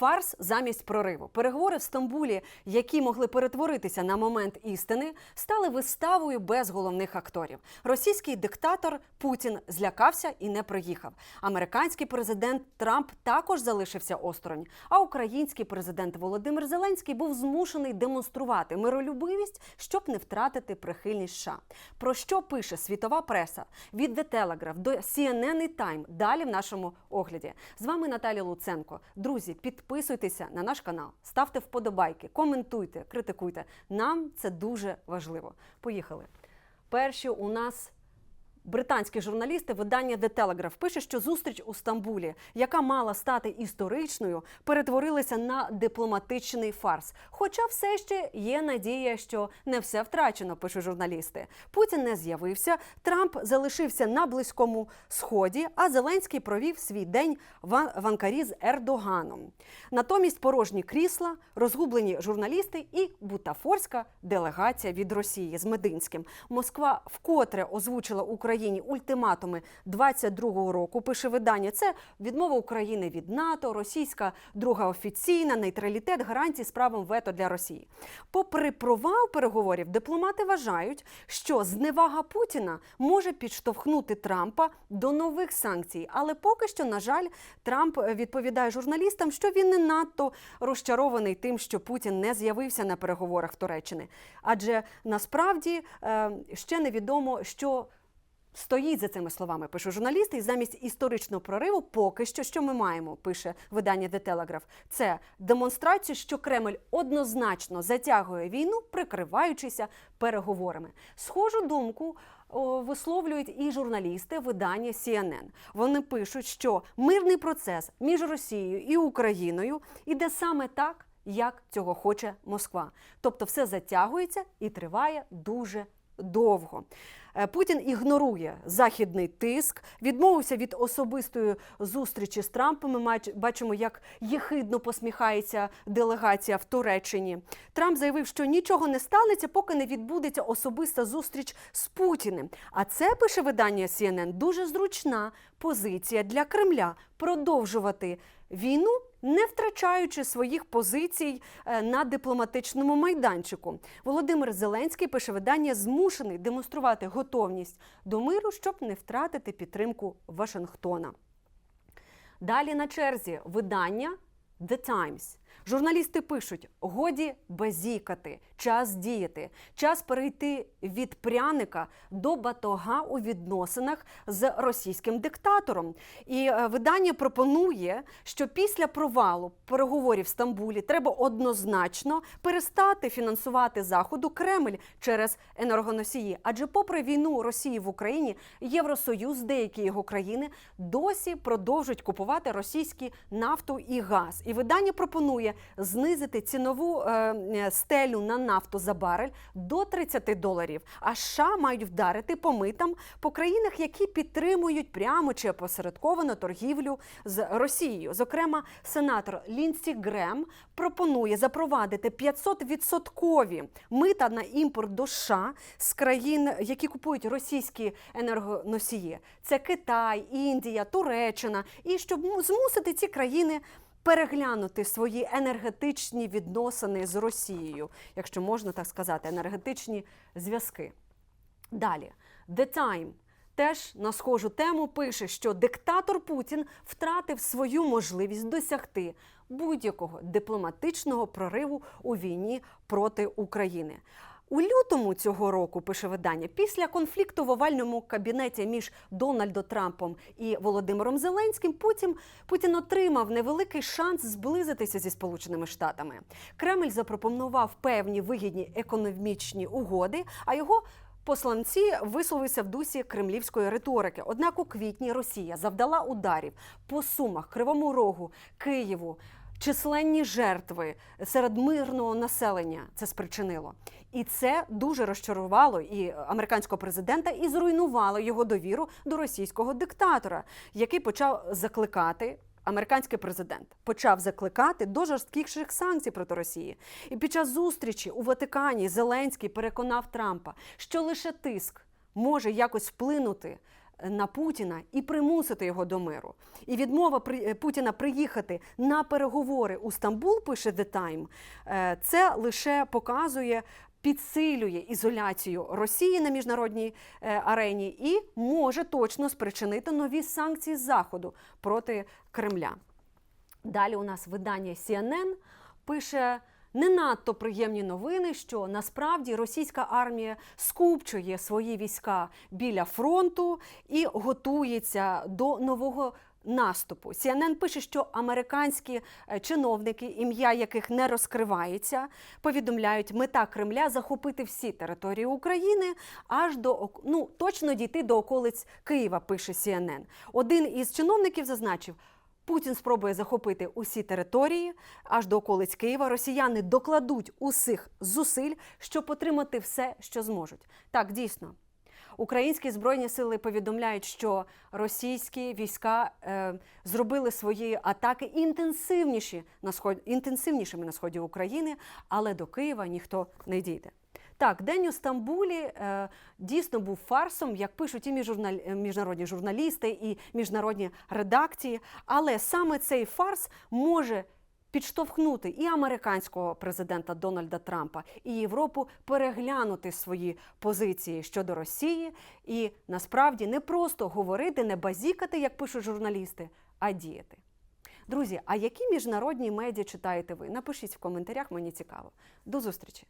Фарс замість прориву. Переговори в Стамбулі, які могли перетворитися на момент істини, стали виставою без головних акторів. Російський диктатор Путін злякався і не приїхав. Американський президент Трамп також залишився осторонь. А український президент Володимир Зеленський був змушений демонструвати миролюбивість, щоб не втратити прихильність США. Про що пише світова преса від The Telegraph до CNN і Time. Далі в нашому огляді. З вами Наталя Луценко. Друзі, підписуйтеся на наш канал, ставте вподобайки, коментуйте, критикуйте. Нам це дуже важливо. Поїхали. Перші у нас Британські журналісти видання The Telegraph пише, що зустріч у Стамбулі, яка мала стати історичною, перетворилася на дипломатичний фарс. Хоча все ще є надія, що не все втрачено, пишуть журналісти. Путін не з'явився, Трамп залишився на близькому сході, а Зеленський провів свій день в Анкарі з Ердоганом. Натомість порожні крісла, розгублені журналісти і бутафорська делегація від Росії з Мединським. Москва вкотре озвучила Україні ультиматуми 22-го року. Пише видання. Це відмова України від НАТО, російська друга офіційна, нейтралітет, гарантії з правом вето для Росії. Попри провал переговорів, дипломати вважають, що зневага Путіна може підштовхнути Трампа до нових санкцій. Але поки що, на жаль, Трамп відповідає журналістам, що він не надто розчарований тим, що Путін не з'явився на переговорах в Туреччини. Адже насправді е, ще невідомо, що. Стоїть за цими словами, пише журналісти, і замість історичного прориву, поки що, що ми маємо, пише видання The Telegraph, це демонстрацію, що Кремль однозначно затягує війну, прикриваючися переговорами. Схожу думку о, висловлюють і журналісти видання CNN. Вони пишуть, що мирний процес між Росією і Україною іде саме так, як цього хоче Москва. Тобто, все затягується і триває дуже довго. Е, Путін ігнорує західний тиск, відмовився від особистої зустрічі з Трампом. Ми бачимо, як єхидно посміхається делегація в Туреччині. Трамп заявив, що нічого не станеться, поки не відбудеться особиста зустріч з Путіним. А це пише видання CNN, дуже зручна позиція для Кремля продовжувати війну, не втрачаючи своїх позицій е, на дипломатичному майданчику. Володимир Зеленський пише видання змушений демонструвати готовність до миру, щоб не втратити підтримку Вашингтона. Далі на черзі видання The Times. Журналісти пишуть: годі базікати, час діяти, час перейти від пряника до батога у відносинах з російським диктатором. І е, видання пропонує, що після провалу переговорів в Стамбулі треба однозначно перестати фінансувати заходу Кремль через енергоносії. Адже, попри війну Росії в Україні, Євросоюз, деякі його країни досі продовжують купувати російські нафту і газ. І видання пропонує знизити цінову е, стелю на нафту за барель до 30 доларів. А США мають вдарити по митам по країнах, які підтримують прямо чи опосередковано торгівлю з Росією. Зокрема, сенатор Лінсі Грем пропонує запровадити 500-відсоткові мита на імпорт до США з країн, які купують російські енергоносії. Це Китай, Індія, Туреччина. І щоб змусити ці країни переглянути свої енергетичні відносини з Росією, якщо можна так сказати, енергетичні зв'язки. Далі, The Time теж на схожу тему пише, що диктатор Путін втратив свою можливість досягти будь-якого дипломатичного прориву у війні проти України. У лютому цього року пише видання, після конфлікту в овальному кабінеті між Дональдом Трампом і Володимиром Зеленським, Путін, Путін отримав невеликий шанс зблизитися зі Сполученими Штатами. Кремль запропонував певні вигідні економічні угоди, а його Посланці висловилися в дусі кремлівської риторики. Однак у квітні Росія завдала ударів по Сумах, Кривому Рогу, Києву. Численні жертви серед мирного населення це спричинило. І це дуже розчарувало і американського президента, і зруйнувало його довіру до російського диктатора, який почав закликати. Американський президент почав закликати до жорсткіших санкцій проти Росії. І під час зустрічі у Ватикані Зеленський переконав Трампа, що лише тиск може якось вплинути на Путіна і примусити його до миру. І відмова е, Путіна приїхати на переговори у Стамбул, пише The Time, е, це лише показує. Підсилює ізоляцію Росії на міжнародній е, арені і може точно спричинити нові санкції заходу проти Кремля. Далі у нас видання CNN пише не надто приємні новини, що насправді російська армія скупчує свої війська біля фронту і готується до нового. Наступу CNN пише, що американські е, чиновники, ім'я яких не розкривається, повідомляють, мета Кремля захопити всі території України аж до ну точно дійти до околиць Києва. Пише CNN. Один із чиновників зазначив, Путін спробує захопити усі території аж до околиць Києва. Росіяни докладуть усіх зусиль, щоб отримати все, що зможуть. Так, дійсно. Українські збройні сили повідомляють, що російські війська е, зробили свої атаки інтенсивніші на сход, інтенсивнішими на сході України, але до Києва ніхто не дійде. Так, день у Стамбулі е, дійсно був фарсом, як пишуть і міжжурнал- е, міжнародні журналісти, і міжнародні редакції. Але саме цей фарс може підштовхнути і американського президента Дональда Трампа, і Європу переглянути свої позиції щодо Росії, і насправді не просто говорити, не базікати, як пишуть журналісти, а діяти. Друзі, а які міжнародні медіа читаєте ви? Напишіть в коментарях, мені цікаво. До зустрічі!